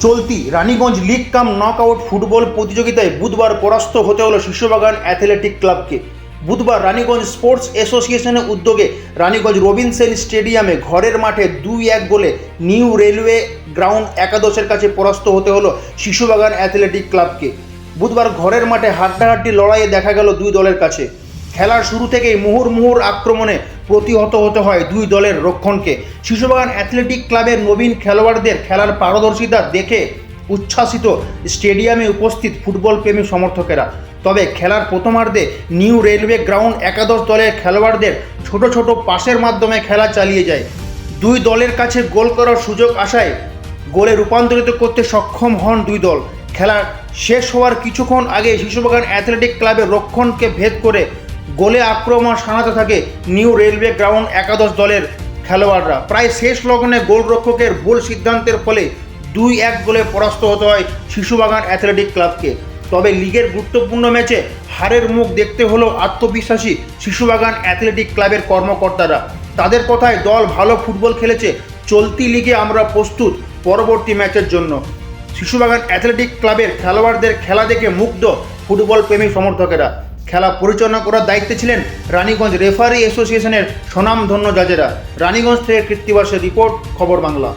চলতি Raniganj league cum knockout football প্রতিযোগিতায় বুধবার পরাস্ত হতে হলো শিশুবাগান অ্যাথলেটিক ক্লাবকে বুধবার রানীগঞ্জ স্পোর্টস অ্যাসোসিয়েশনের উদ্যোগে রানীগঞ্জ রবিনসেন স্টেডিয়ামে ঘরের মাঠে দুই এক গোলে নিউ রেলওয়ে গ্রাউন্ড একাদশের কাছে পরাস্ত হতে হলো শিশুবাগান অ্যাথলেটিক ক্লাবকে বুধবার ঘরের মাঠে হাড্ডাহাড্ডি লড়াইয়ে দেখা গেল দুই দলের কাছে। খেলার শুরু থেকেই মুহুর্মুহুর আক্রমণে প্রতিহত হতে হয় দুই দলের রক্ষণকে। শিশুবাগান অ্যাথলেটিক ক্লাবের নবীন খেলোয়াড়দের খেলার পারদর্শিতা দেখে উচ্ছ্বাসিত স্টেডিয়ামে উপস্থিত ফুটবল প্রেমী সমর্থকেরা। তবে খেলার প্রথমার্ধে নিউ রেলওয়ে গ্রাউন্ড একাদশ দলের খেলোয়াড়দের ছোট ছোট পাসের মাধ্যমে খেলা চালিয়ে যায়। দুই দলের কাছে গোল করার সুযোগ আসায় গোলে রূপান্তরিত করতে সক্ষম হন দুই দল। খেলা শেষ হওয়ার কিছুক্ষণ আগে শিশুবাগান অ্যাথলেটিক ক্লাবের রক্ষণকে ভেদ করে গোলে আক্রমণ সানাতে থাকে নিউ রেলওয়ে গ্রাউন্ড একাদশ দলের খেলোয়াড়রা। প্রায় শেষ লগ্নে গোলরক্ষকের ভুল সিদ্ধান্তের ফলে দুই এক গোলে পরাস্ত হতে হয় শিশুবাগান অ্যাথলেটিক ক্লাবকে। তবে লিগের গুরুত্বপূর্ণ ম্যাচে হারের মুখ দেখতে হলো আত্মবিশ্বাসী শিশুবাগান অ্যাথলেটিক ক্লাবের কর্মকর্তারা। তাদের কথায় দল ভালো ফুটবল খেলেছে, চলতি লিগে আমরা প্রস্তুত পরবর্তী ম্যাচের জন্য। শিশুবাগান অ্যাথলেটিক ক্লাবের খেলোয়াড়দের খেলা দেখে মুগ্ধ ফুটবল প্রেমী সমর্থকেরা। খেলা পরিচালনা করার দায়িত্বে ছিলেন রানীগঞ্জ রেফারি অ্যাসোসিয়েশনের স্বনামধন্য জাজেরা। রানীগঞ্জ থেকে কৃত্তিবাসের রিপোর্ট, খবর বাংলা।